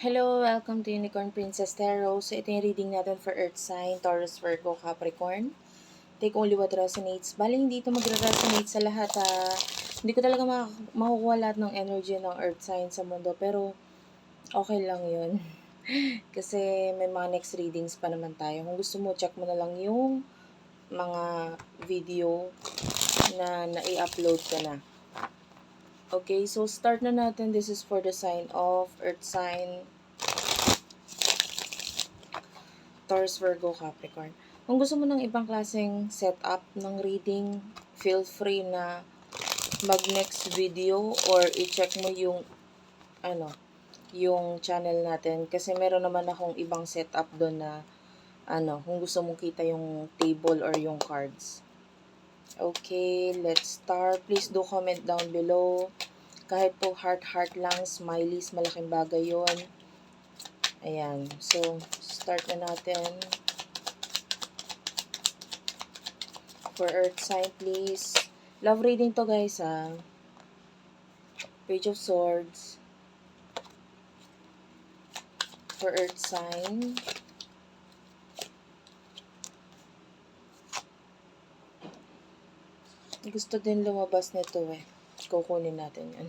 Hello, welcome to Unicorn Princess Tarot. So, ito yung reading natin for Earth Sign, Taurus, Virgo, Capricorn. Take only what resonates. Bali, hindi ito magre-resonate sa lahat. Ah. Hindi ko talaga mak- makukuha lahat ng energy ng Earth Sign sa mundo. Pero, okay lang yun. Kasi may mga next readings pa naman tayo. Kung gusto mo, check mo na lang yung mga video na nai-upload ka na. Okay, so start na natin. This is for the sign of Earth sign, Taurus, Virgo, Capricorn. Kung gusto mo ng ibang klaseng setup ng reading, feel free na mag next video or i-check mo yung ano, yung channel natin kasi meron naman akong ibang setup doon na ano, kung gusto mong kita yung table or yung cards. Okay, let's start. Please do comment down below. Kahit po heart-heart lang, smileys, malaking bagay yon. Ayan. So, start na natin. For Earth sign, please. Love reading to, guys, ah. Page of Swords. For Earth sign. Gusto din lumabas nito eh. Kukunin natin yan.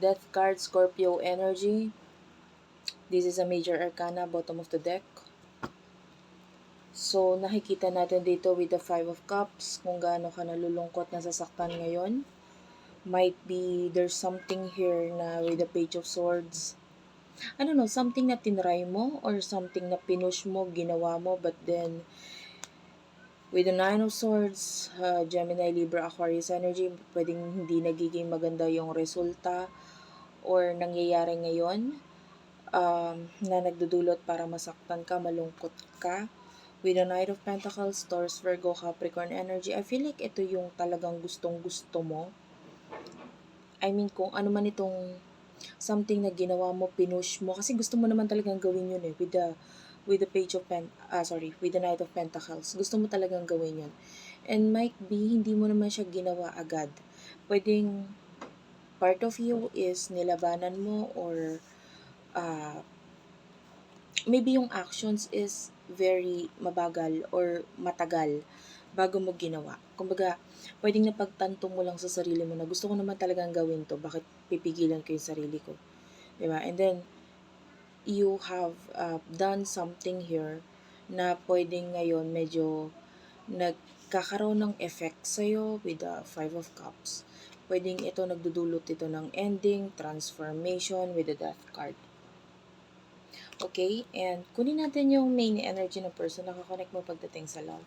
Death card, Scorpio energy. This is a major arcana, bottom of the deck. So, nakikita natin dito with the Five of Cups kung gaano ka nalulungkot na sasaktan ngayon. Might be there's something here na with the Page of Swords. I don't know, something na tinry mo or something na pinush mo, ginawa mo, but then With the Nine of Swords, uh, Gemini, Libra, Aquarius energy, pwedeng hindi nagiging maganda yung resulta or nangyayari ngayon um, na nagdudulot para masaktan ka, malungkot ka. With the Knight of Pentacles, Taurus, Virgo, Capricorn energy, I feel like ito yung talagang gustong gusto mo. I mean, kung ano man itong something na ginawa mo, pinush mo, kasi gusto mo naman talagang gawin yun eh, with the with the page of pen ah sorry with the knight of pentacles gusto mo talagang gawin yon and might be hindi mo naman siya ginawa agad pwedeng part of you is nilabanan mo or uh, maybe yung actions is very mabagal or matagal bago mo ginawa. Kumbaga, pwedeng napagtanto mo lang sa sarili mo na gusto ko naman talagang gawin to, bakit pipigilan ko yung sarili ko. Diba? And then, you have uh, done something here na pwedeng ngayon medyo nagkakaroon ng effect sa'yo with the Five of Cups. Pwedeng ito nagdudulot ito ng ending, transformation with the Death card. Okay, and kunin natin yung main energy ng person na kakonect mo pagdating sa love.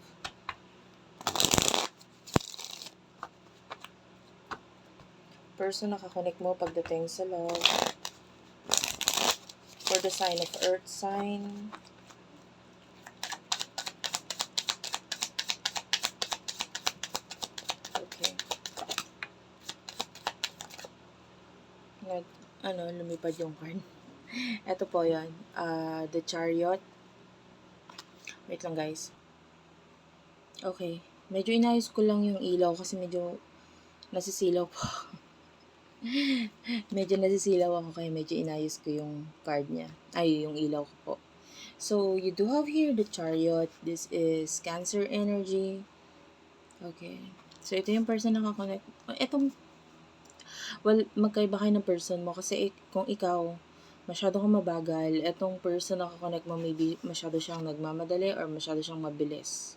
Person na kakonect mo pagdating sa love for the sign of earth sign. Okay. Nag, ano, lumipad yung card. Ito po yan. Uh, the chariot. Wait lang guys. Okay. Medyo inayos ko lang yung ilaw kasi medyo nasisilaw po. medyo nasisilaw ako kaya medyo inayos ko yung card niya. Ay, yung ilaw ko po. So, you do have here the chariot. This is cancer energy. Okay. So, ito yung person na kakonect. Itong, well, magkaiba kayo ng person mo kasi kung ikaw, masyado kang mabagal, itong person na kakonect mo, maybe masyado siyang nagmamadali or masyado siyang mabilis.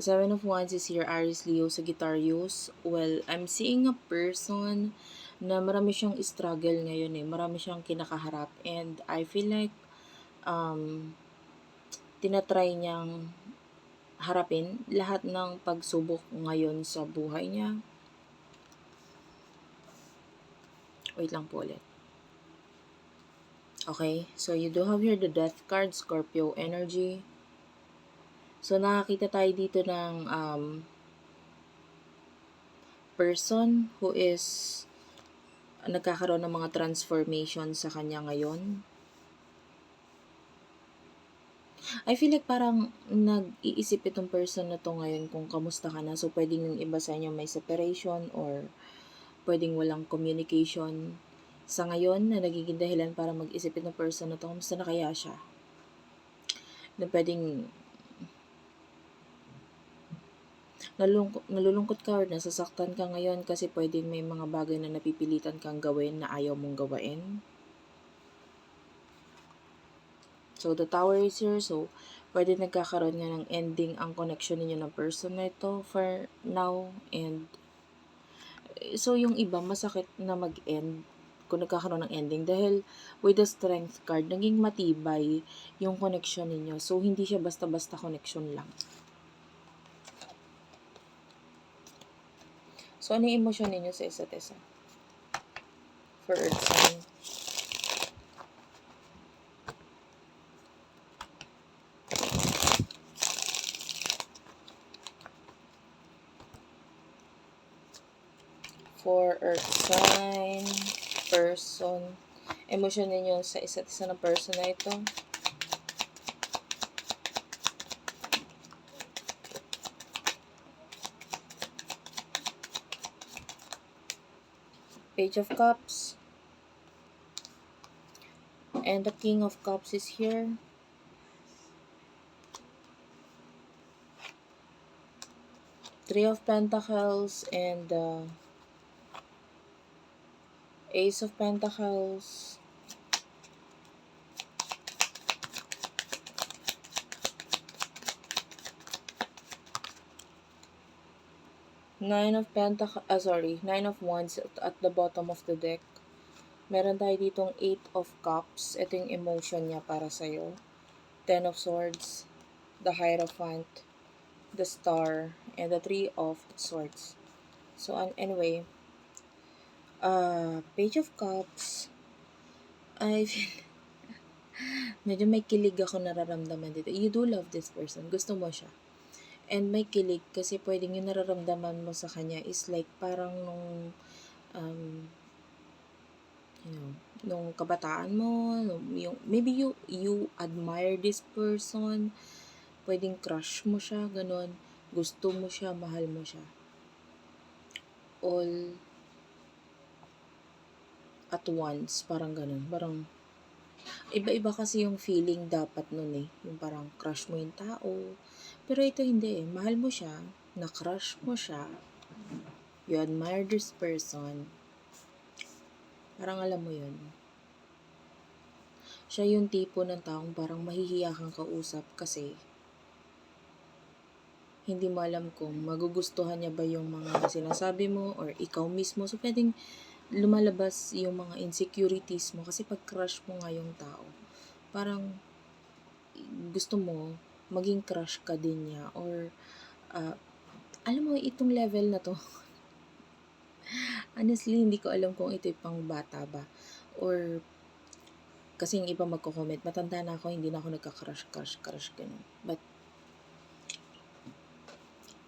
Seven of Wands is here, Aries, Leo, Sagittarius. Well, I'm seeing a person na marami siyang struggle ngayon eh. Marami siyang kinakaharap. And I feel like um, tinatry niyang harapin lahat ng pagsubok ngayon sa buhay niya. Wait lang po ulit. Okay, so you do have here the death card, Scorpio energy. So, nakakita tayo dito ng um, person who is nagkakaroon ng mga transformation sa kanya ngayon. I feel like parang nag-iisip itong person na to ngayon kung kamusta ka na. So, pwedeng yung iba sa inyo may separation or pwedeng walang communication sa ngayon na nagiging dahilan para mag-isip ng person na to, kamusta na kaya siya? Na pwedeng nalulungkot, nalulungkot ka or nasasaktan ka ngayon kasi pwedeng may mga bagay na napipilitan kang gawin na ayaw mong gawain. So, the tower is here. So, pwede nagkakaroon nga ng ending ang connection ninyo ng person na ito for now. And, so, yung iba, masakit na mag-end kung nagkakaroon ng ending. Dahil, with the strength card, naging matibay yung connection ninyo. So, hindi siya basta-basta connection lang. So, ano yung emosyon ninyo sa isa't isa? For Earth sign. For Earth sign, person, emosyon ninyo sa isa't isa ng person na ito. Page of Cups. And the King of Cups is here. Three of Pentacles and the Ace of Pentacles. Nine of Pentacles, ah sorry, Nine of Wands at, at the bottom of the deck. Meron tayo ditong Eight of Cups. Ito yung emotion niya para sa'yo. Ten of Swords, the Hierophant, the Star, and the Three of Swords. So, an anyway, uh, Page of Cups, I feel, medyo may kilig ako nararamdaman dito. You do love this person. Gusto mo siya. And may kilig kasi pwedeng yung nararamdaman mo sa kanya is like parang nung um, you know, nung kabataan mo, nung, yung, maybe you, you admire this person, pwedeng crush mo siya, ganun, gusto mo siya, mahal mo siya. All at once, parang ganun, parang iba-iba kasi yung feeling dapat nun eh, yung parang crush mo yung tao, pero ito hindi eh, mahal mo siya, na-crush mo siya, you admire this person, Parang alam mo yun. Siya yung tipo ng taong parang mahihiya kang kausap kasi hindi mo alam kung magugustuhan niya ba yung mga sinasabi mo or ikaw mismo. So, pwedeng lumalabas yung mga insecurities mo kasi pag crush mo nga yung tao, parang gusto mo maging crush ka din niya or uh, alam mo itong level na to Honestly, hindi ko alam kung ito'y pang bata ba. Or, kasi yung iba magko-comment, matanda na ako, hindi na ako nagka-crush, crush, crush, ganun. But,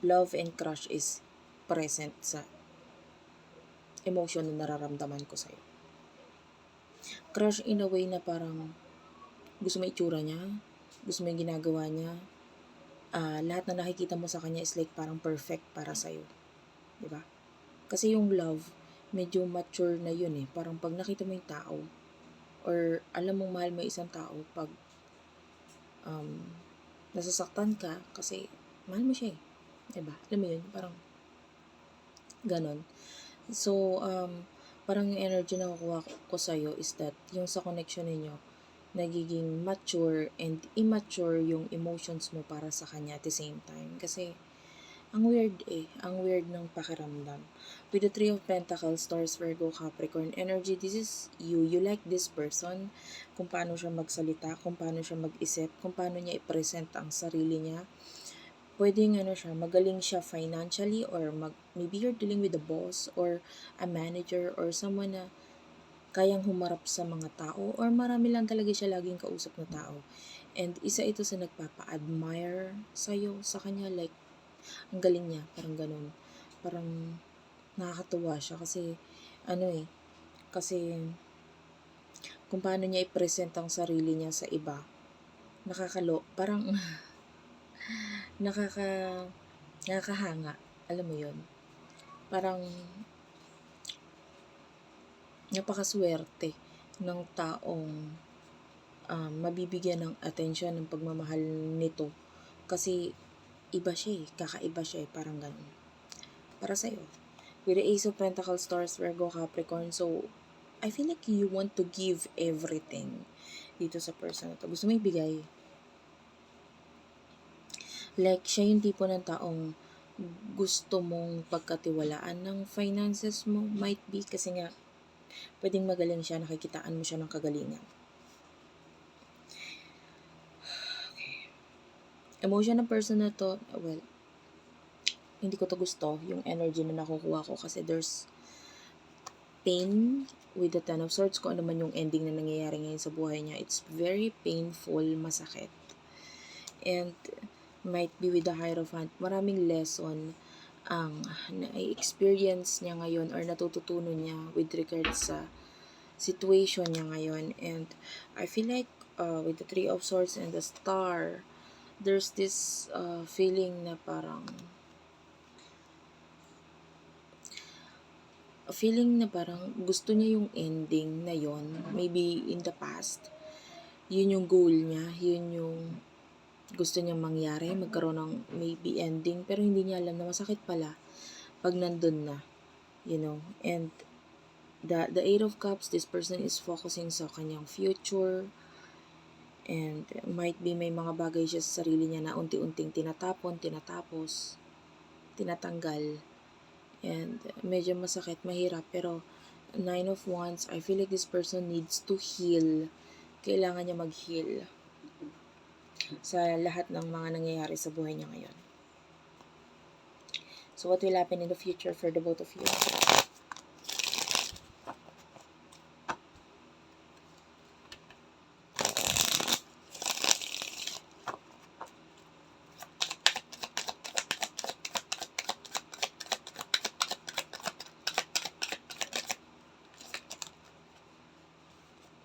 love and crush is present sa emotion na nararamdaman ko sa'yo. Crush in a way na parang gusto mo itsura niya, gusto mo yung ginagawa niya, uh, lahat na nakikita mo sa kanya is like parang perfect para sa'yo. Diba? Kasi yung love, medyo mature na yun eh. Parang pag nakita mo yung tao, or alam mong mahal mo isang tao, pag um, nasasaktan ka, kasi mahal mo siya eh. Diba? Alam mo yun? Parang ganon. So, um, parang yung energy na kukuha ko sa'yo is that yung sa connection ninyo, nagiging mature and immature yung emotions mo para sa kanya at the same time. Kasi, ang weird eh. Ang weird ng pakiramdam. With the Three of Pentacles, Taurus, Virgo, Capricorn energy, this is you. You like this person. Kung paano siya magsalita, kung paano siya mag-isip, kung paano niya i-present ang sarili niya. Pwedeng ano siya, magaling siya financially or mag, maybe you're dealing with a boss or a manager or someone na kayang humarap sa mga tao or marami lang talaga siya laging kausap na tao. And isa ito sa nagpapa-admire sa'yo, sa kanya, like, ang galing niya, parang ganun. Parang nakakatuwa siya kasi ano eh, kasi kung paano niya i-present ang sarili niya sa iba, nakakalo, parang nakaka nakakahanga, alam mo 'yon. Parang napakaswerte ng taong um, mabibigyan ng atensyon ng pagmamahal nito. Kasi iba siya eh, kakaiba siya eh, parang ganun. Para sa'yo, with the Ace of Pentacles, Taurus, Virgo, Capricorn, so I feel like you want to give everything dito sa person na to. Gusto mo ibigay. Like, siya yung tipo ng taong gusto mong pagkatiwalaan ng finances mo, might be, kasi nga, pwedeng magaling siya, nakikitaan mo siya ng kagalingan. Okay. Emotion ng person na to, well, hindi ko to gusto, yung energy na nakukuha ko kasi there's pain with the Ten of Swords, kung ano man yung ending na nangyayari ngayon sa buhay niya, it's very painful, masakit. And, might be with the Hierophant, maraming lesson ang na-experience niya ngayon or natututunan niya with regards sa situation niya ngayon. And I feel like uh, with the Three of Swords and the Star, there's this uh, feeling na parang feeling na parang gusto niya yung ending na yon maybe in the past yun yung goal niya yun yung gusto niyang mangyari, magkaroon ng maybe ending, pero hindi niya alam na masakit pala pag nandun na, you know, and the, the Eight of Cups, this person is focusing sa kanyang future, and might be may mga bagay siya sa sarili niya na unti-unting tinatapon, tinatapos, tinatanggal, and medyo masakit, mahirap, pero Nine of Wands, I feel like this person needs to heal. Kailangan niya mag-heal sa lahat ng mga nangyayari sa buhay niya ngayon. So what will happen in the future for the both of you?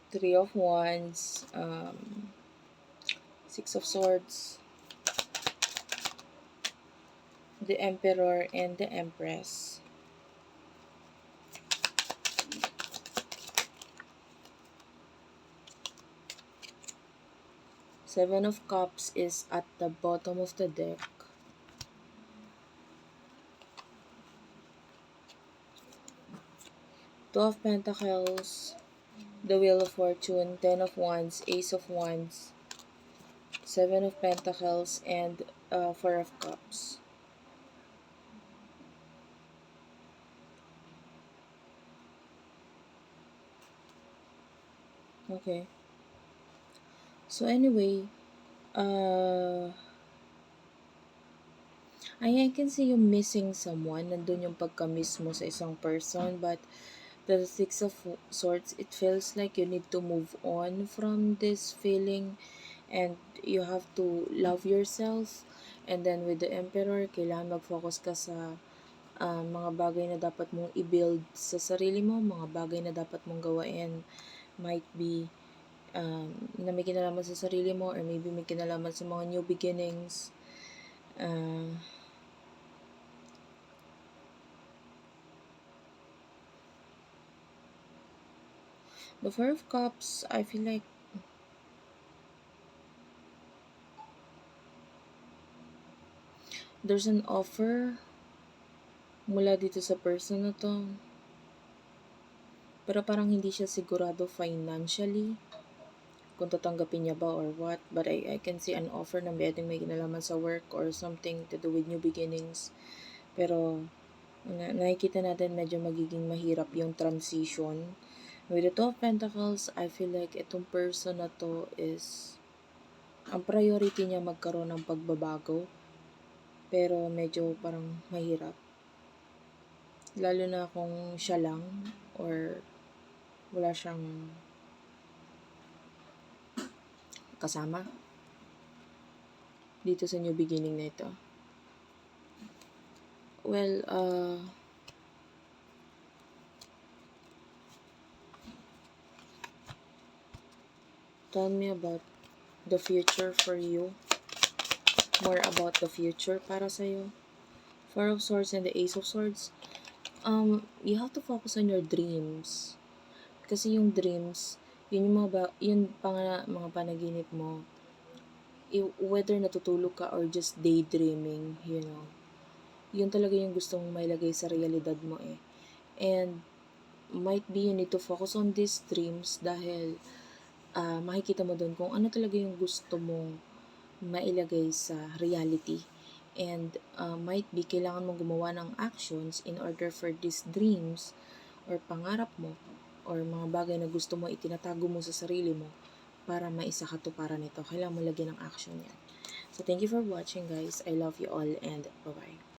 Three of Wands, um, Six of Swords, the Emperor, and the Empress. Seven of Cups is at the bottom of the deck. Two of Pentacles, the Wheel of Fortune, Ten of Wands, Ace of Wands, Seven of Pentacles, and uh, Four of Cups. Okay. So anyway, uh, I, can see you missing someone. Nandun yung pagka-miss mo sa isang person. But the Six of Swords, it feels like you need to move on from this feeling and you have to love yourself. And then with the Emperor, kailangan mag-focus ka sa uh, mga bagay na dapat mong i-build sa sarili mo, mga bagay na dapat mong gawain might be um, na may kinalaman sa sarili mo or maybe may kinalaman sa mga new beginnings. Uh, the Four of Cups, I feel like there's an offer mula dito sa person na to. Pero parang hindi siya sigurado financially kung tatanggapin niya ba or what. But I, I can see an offer na pwedeng may kinalaman sa work or something to do with new beginnings. Pero na, nakikita natin medyo magiging mahirap yung transition. With the Two of Pentacles, I feel like itong person na to is ang priority niya magkaroon ng pagbabago. Pero medyo parang mahirap. Lalo na kung siya lang or wala siyang kasama dito sa new beginning na ito. Well, uh, tell me about the future for you. More about the future para sa'yo. Four of Swords and the Ace of Swords. Um, you have to focus on your dreams Kasi yung dreams, yun yung mga, ba, yun pa nga mga panaginip mo, i- whether natutulog ka or just daydreaming, you know, yun talaga yung gustong mailagay sa realidad mo eh. And might be you need to focus on these dreams dahil ah, makikita mo doon kung ano talaga yung gusto mong mailagay sa reality. And ah, might be kailangan mong gumawa ng actions in order for these dreams or pangarap mo or mga bagay na gusto mo itinatago mo sa sarili mo para maisakatuparan ito. Kailangan mo lagyan ng action yan. So, thank you for watching guys. I love you all and bye-bye.